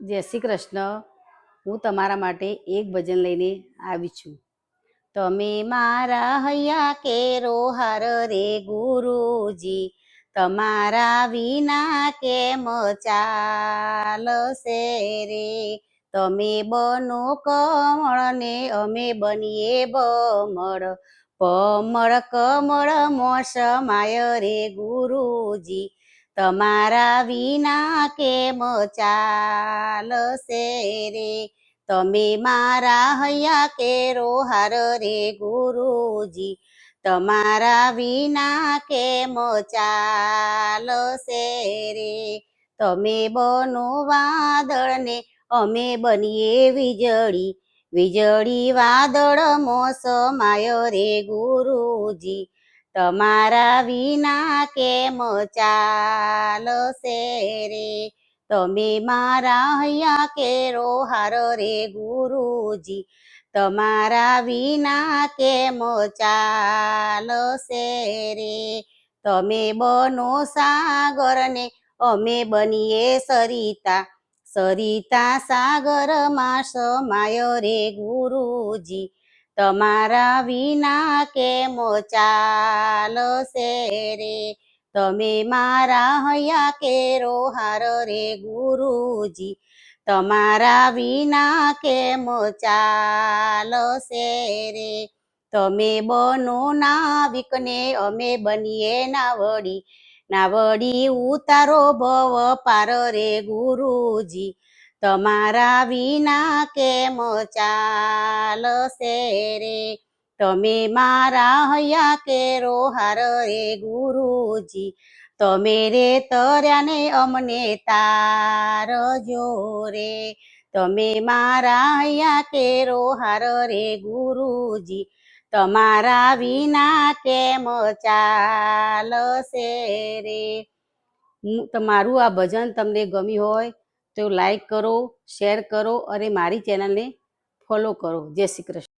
જય શ્રી કૃષ્ણ. હું તમારા માટે એક ભજન લઈને આવી છું. તમે મારા હૈયા કેરો હાર રે ગુરુજી, તમારા વિના કેમ ચાલશે રે? તમે બનો કમળ ને અમે બનીએ બમળ. પમળ કમળ મોસમાય રે ગુરુજી તમારા વિના કેમ ચાલશે રે? તમે મારા હૈયા કેરો રોહાર રે ગુરુજી. તમારા વિના કેમ ચાલશે રે? તમે બનો વાદળ ને અમે બનીએ વીજળી. વીજળી વાદળ મોસમાય રે ગુરુજી. તમારા વિના કેમ ચાલશે રે? તમે મારા હૈયા કેરો હાર રે ગુરુજી. તમારા વિના કેમ ચાલશે રે? તમે બનો સાગર ને અમે બનીએ સરિતા. સરિતા સાગરમાં સમાય રે ગુરુજી. તમારા વિના કેમ ચાલશે રે? તમે મારા હૈયા કેરો હાર રે ગુરુજી. તમારા વિના કેમ ચાલશે રે? તમે બનો નાવિકને અમે બનીએ નાવડી. નાવડી ઉતારો ભવ પાર રે ગુરુજી. તમારા વિના કેમ ચાલશે રે? તમે મારા હૈયા કેરો હાર રે ગુરુજી. તમે રે તર્યાને અમને તારજો રે. તમે મારા હૈયા કેરો હાર રે ગુરુજી. તમારા વિના કેમ ચાલશે રે? તમારું આ ભજન તમને ગમ્યું હોય તો લાઈક કરો શેર કરો અને મારી ચેનલને ફોલો કરો. જય શ્રી કૃષ્ણ.